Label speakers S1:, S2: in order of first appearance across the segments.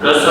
S1: 그렇소.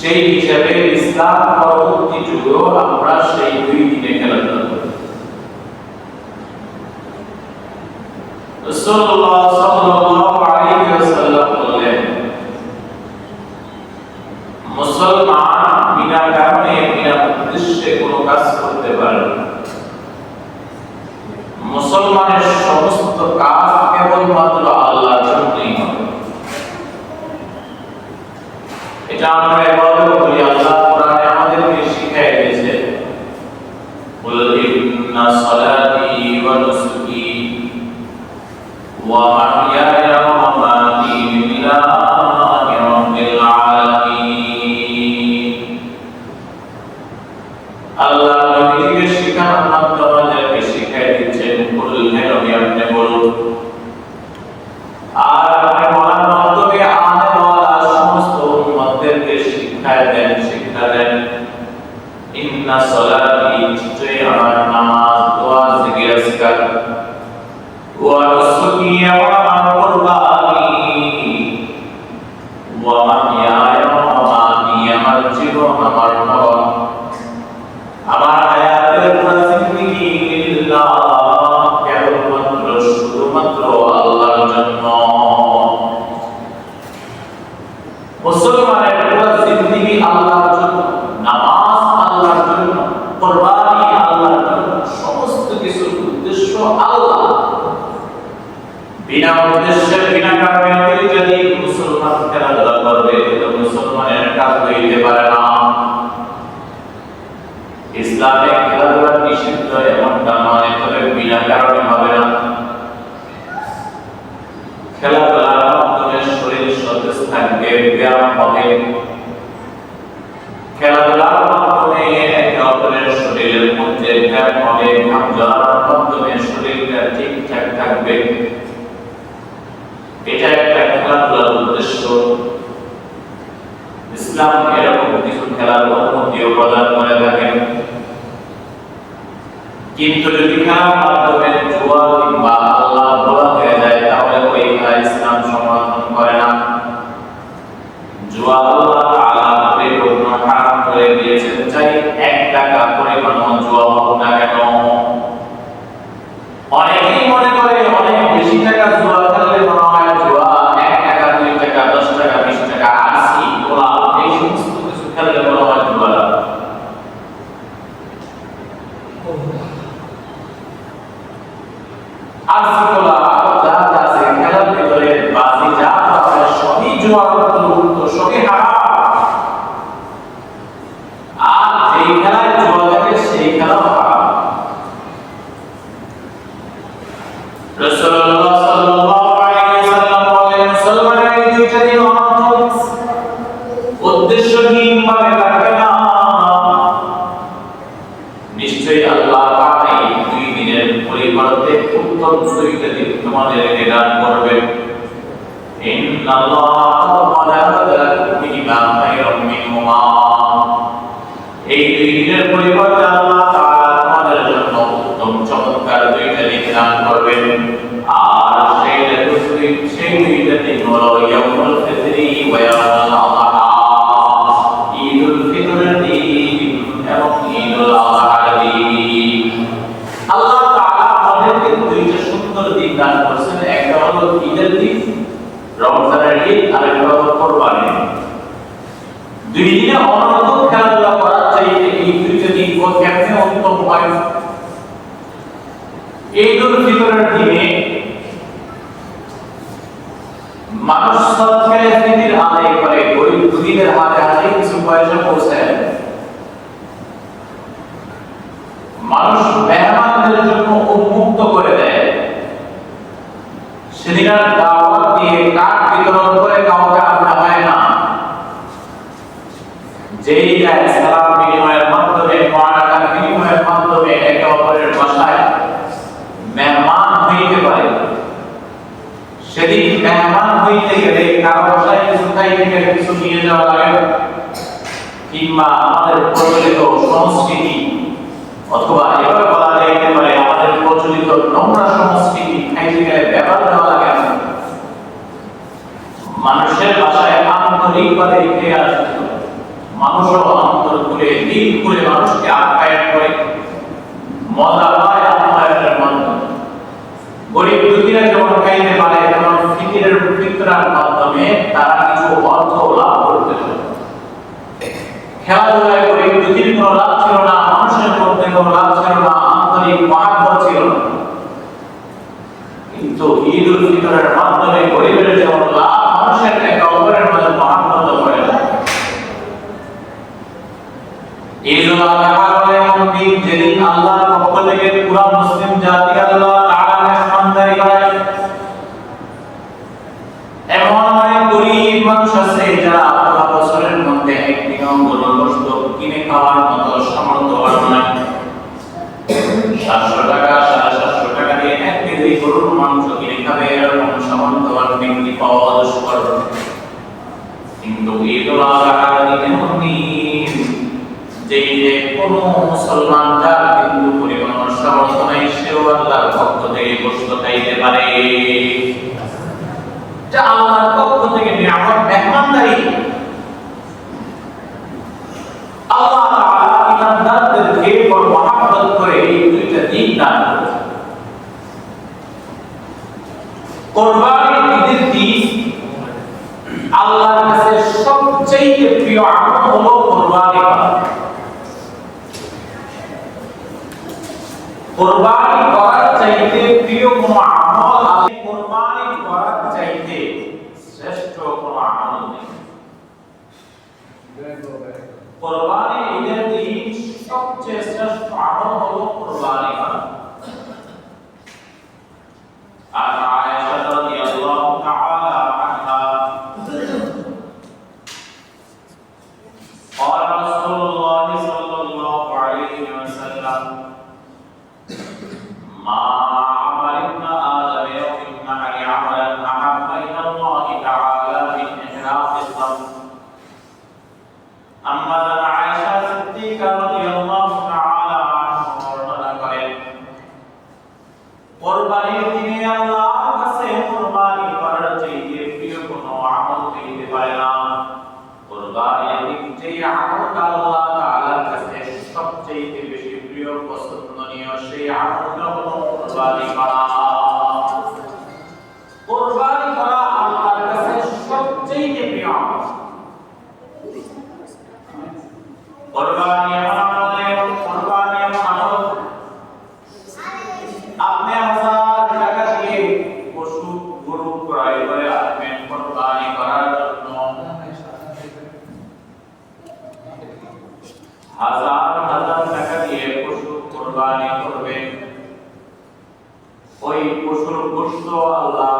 S1: সেই হিসাবে ইসলাম পরবর্তী যুগেও আমরা সেই দুই দিনে খেলাধুলা করি যা আমরা দিয়েছে কুল ইন্না সালাতি ওয়া নুসুকি ওয়া মাহইয়ায়া আল্লাহ নবীকে শিখানোর মাধ্যমে আমাদেরকে শিখিয়ে দিচ্ছেন। কুল হে আপনি শরীরের ব্যায়াম হবে খেলাধুলার মাধ্যমে একে অপরের শরীরের মধ্যে ব্যায়াম হবে, ঘাম জড়ার মাধ্যমে শরীরটা ঠিকঠাক থাকবে। এটা একটা খেলাধুলার উদ্দেশ্য। ইসলাম এরকম কিছু খেলার অনুমতিও প্রদান করে থাকেন কিন্তু যদি খেলার মাধ্যমে জুয়া কিংবা إن الله قد خلق لكم إماما خيرا منهما হলো ঈদের দিন, রমজানের ঈদ, আর একটা হলো দুই দিনে খেলাধুলা করার চাইতে এই দিন উত্তম হয়? ঈদুল ফিতরের দিনে মানুষ আদায় করে, গরিব দুদিনের হাতে হাতে কিছু পয়সা পৌঁছায় মানুষ মেহমানদের জন্য উন্মুক্ত করে দেয়। সেদিন আর দাওয়াত দিয়ে কাঠ বিতরণ করে কাউকে আনতে হয় না। যেই যায় সালাম বিনিময়ের মাধ্যমে মহানাকার বিনিময়ের মাধ্যমে একে অপরের বাসায় মেহমান হইতে পারে। সেদিন মেহমান হইতে গেলে কারও বাসায় কিছু খাইতে গেলে কিছু নিয়ে যাওয়া লাগে কিংবা আমাদের প্রচলিত সংস্কৃতি অথবা এভাবে বলা পারে আমাদের প্রচলিত নোংরা সংস্কৃতি ব্যবহার দেওয়া লাগে মানুষের বাসায় আন্তরিকভাবে মানুষও অন্তর খুলে মানুষকে আপ্যায়ন করে। মজা পায় আপ্যায়নের মাধ্যমে। গরিব দুঃখীরা যেমন খাইতে পারে, তেমন ফিকিরের মাধ্যমে তারা কিছু অর্থ লাভ করতে পারে। খেলাধুলায় গরিব দুঃখীর কোনো লাভ ছিল না মানুষের মধ্যে কোনো লাভ ছিল আন্তরিক মহাব্বত ছিল কিন্তু ঈদ উল ফিতরের মাধ্যমে গরিবের যেমন লাভ, মানুষের একে অপরের মাঝে মহাব্বত করে ঈদ উল এমন দিন গরিব মানুষ আছে যারা পুরা বছরের মধ্যে একদিনও গরুর কিনে খাওয়ার সাতশো টাকা, সাড়ে সাতশো টাকা দিয়ে এক কেজি গরুর মাংস কিনে খাবে এরকম সামর্থ্যবান ব্যক্তি পাওয়া দুষ্কর। কিন্তু দিন যেই যে কোন মুসলমান যার বিন্দু পরিমাণ সামর্থ্য নাই, সেও আল্লাহর পক্ষ থেকে গোশত খাইতে পারে। যা আল্লাহর পক্ষ থেকে নিয়ামত মেহমানদারি আল্লাহ তাআলা ইমানদারদেরকে বড় মহব্বত করে এই দুইটা দিন দান করেছেন সবচেয়ে প্রিয় কোরবানি করা। করার চাইতে প্রিয় কোন আমল কোরবানি জন্য হাজার হাজার টাকা দিয়ে পশু কোরবানি করবেন ওই পশুর গোশত আল্লাহ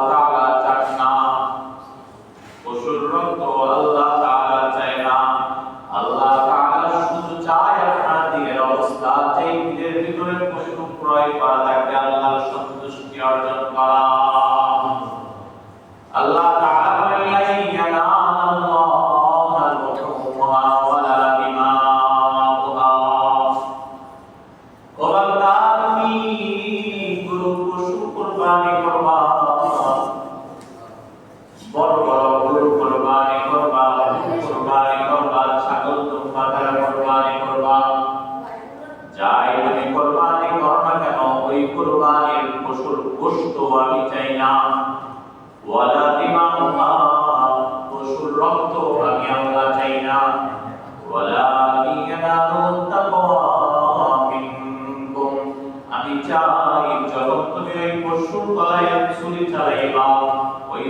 S1: গোশত আমি চাই না। ওয়ালা পশুর রক্ত আমি আল্লাহ চাই না। ওয়ালা তাকওয়া মিনকুম, আমি চাই ওই পশুর গলায় ছুরি ওই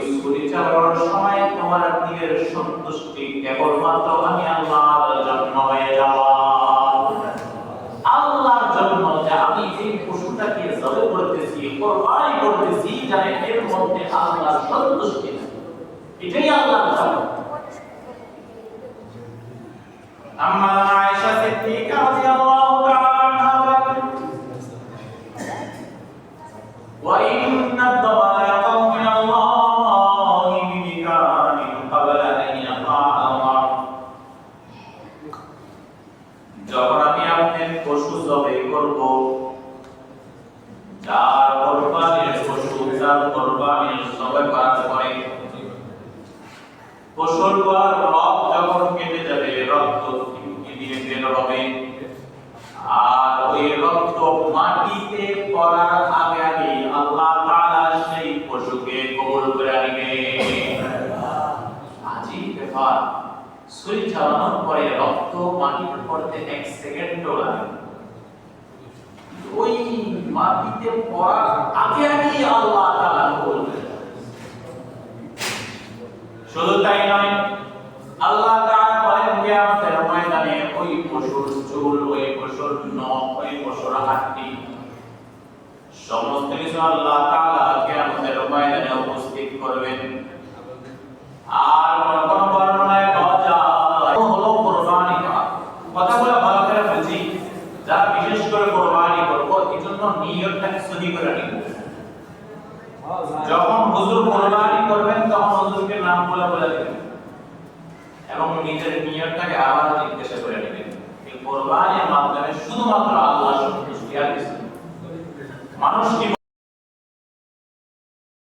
S1: চালানোর সময় তোমার দিলের সন্তুষ্টি কেবলমাত্র আমি আল্লাহর জন্য হয়ে যাওয়া আল্লাহর জন্য যে আমি এই পশুটাকে জবে করতেছি কোরবানি করতেছি জানে এর মধ্যে আল্লাহর সন্তুষ্টি নাই। এটাই আল্লাহ আম্মা আয়েশা সিদ্দিকা রাদিয়াল্লাহু তাআলা বলেন কি হবে আর ওই রক্ত মাটিতে পড়ার আগে আগে আল্লাহ তাআলা সেই পশুকে কবুল করে নিবে। আজিব ব্যাপার সুই চালানোর পরে রক্ত মাটিতে পড়তে এক সেকেন্ডও লাগে। ওই মাটিতে পড়ার আগে আগে আল্লাহ তাআলা কবুল করে নেন। শুধু তাই নয় আল্লাহ তাআলা বলেন কিয়ামতের ময়দানে ওই পশুর চুল ওই পশুর নখ ওই পশুর হাড্ডি সমস্ত কিছু আল্লাহ তাআলা কিয়ামতের ময়দানে উপস্থিত করবেন। আর কোন বর্ণনায় পাওয়া যায় হলো কুরবানি কথাগুলো ভালো করে বুঝি। যা বিশেষ করে কুরবানি করব এই নিয়তটাকে সহি করে নিব। যখন হুজুর কুরবানি করবেন, তখন হুজুরকে নাম বলে বলে দেবেন। এবং নিজের নিয়তটাকে আবার